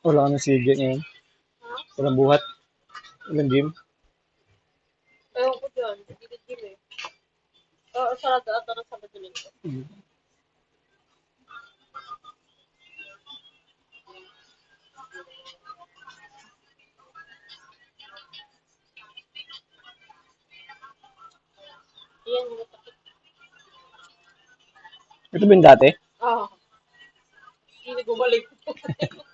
Wala ka na CJ ngayon. Walang buhat. Walang gym. Ewan ko dyan. Gilid-gilid eh. Oo, sarado ata ng Sabado Linggo. Mm. Yan yung takip. Ito ba yung dati? Ah. Hindi bumalik.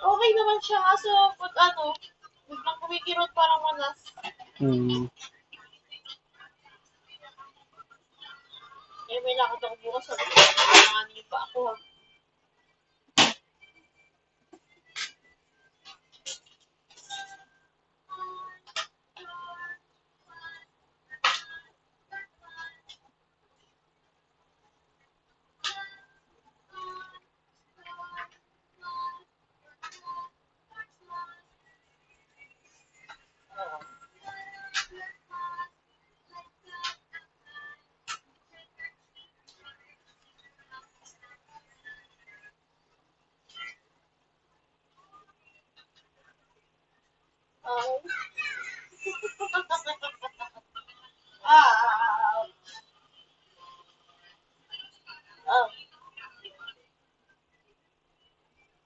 okay naman siya. Kaso, pag ano, biglang kumikirot parang manas. Hmm. Eh, may lakad ako bukas. Sabi ko, kailangan niyo pa ako ha.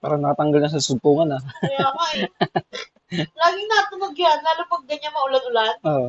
Parang nakatanggal na sa suntungan ah. Kaya nga eh. Laging natunog yan, lalo pag ganyan maulan-ulan. Oo.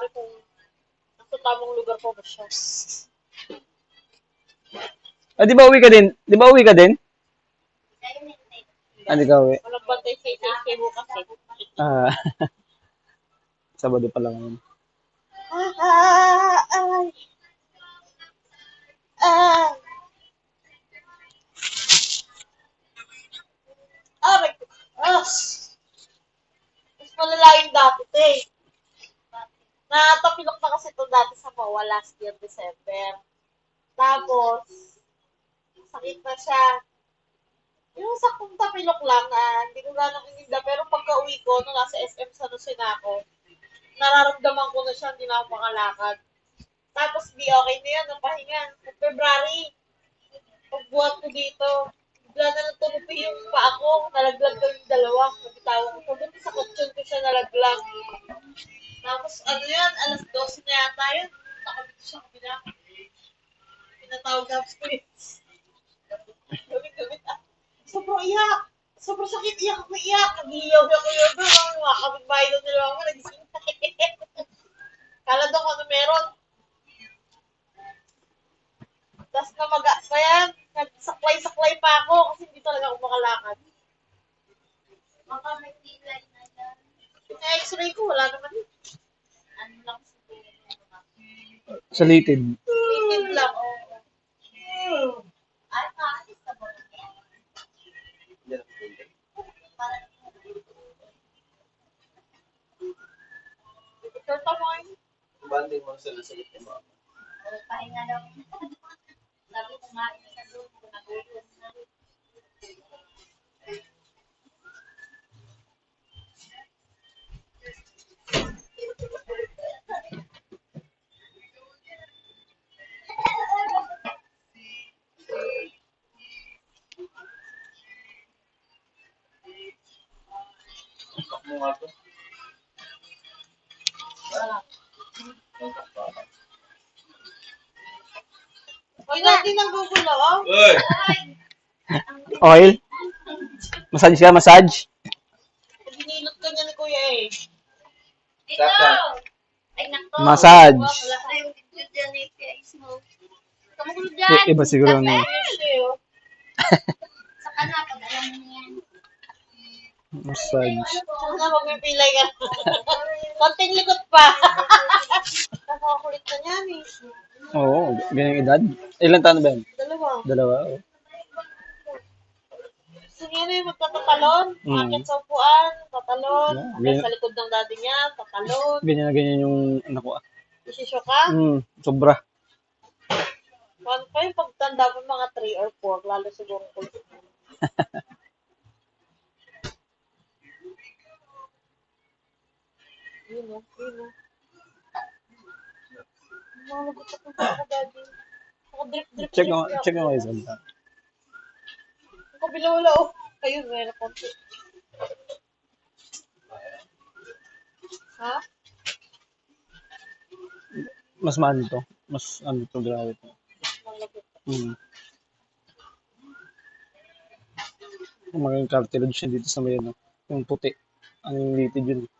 Na mawari kung nasa tamang lugar pa ba siya. Ah, di ba uwi ka din? Di ba uwi ka din? Ah, di ka uwi. Walang bantay sa isay bukas eh. Ah. Sabado pa lang yun. Ah, ah, ay. Ah. Ito dati sa MOA last year, December. Tapos, sakit na siya. Yung saktong tapilok lang na hindi ko gano'ng ininda. Pero pagka uwi ko, nung nasa SM San Jose na ako, nararamdaman ko na siya, hindi na ako makalakad. Tapos di okay na yan, napahinga. February, pagbuhat ko dito, bigla na lang tumupi yung paa ko, nalaglag ko yung dalawa, nabitawan iyak. Sobrang sakit, iyak ako iyak. Nagiyaw ako yun doon. Ang mga kapitbahay doon nila ako, nagising. Kala daw kung ano meron. Tapos namaga pa yan. Nagsaklay-saklay pa ako kasi hindi talaga ako makalakad. Baka may pilay na dyan. Yung x-ray ko, wala naman. Ano lang sa pilay Ngayon. Banding mo sila sa likod mo. pahinga daw. Sabi ko nga, sa ko, nagulos na. Tok mo nga Hoy, natin ang Google na, oh. Uy! Oil? Massage ka, massage? Ginilot ka niya ni Kuya eh. Dito! Ay, nako. Massage. Wala tayong video dyan eh, guys. mo. Kamukulo dyan. I- iba siguro ano. Massage. Ano na magpipilay ka? Konting likot pa. Nakakulit na niyan eh. Oo, ganyang edad. Ilan taon ba yan? Dalawa. Dalawa. oh. Sige na yung magtatatalon. Mm. Akit sa upuan, tatalon. Yeah, ganyan. sa likod ng daddy niya, tatalon. Ganyan na ganyan yung anak ko. ah. Isisyo ka. Mm, sobra. Kung pa yung pagtanda mo mga 3 or 4, lalo siguro kulit. Yun o, yun o. Ako sa daddy. Ako drip, drip, Check mo, check mo kayo sa Ako bilawala o. Ayun, meron konti. Ha? Mas maano to. Mas ano to, grabe to. Malagot. Mm. Maging cartilage siya dito sa may ano. Yung puti. Yung litid yun.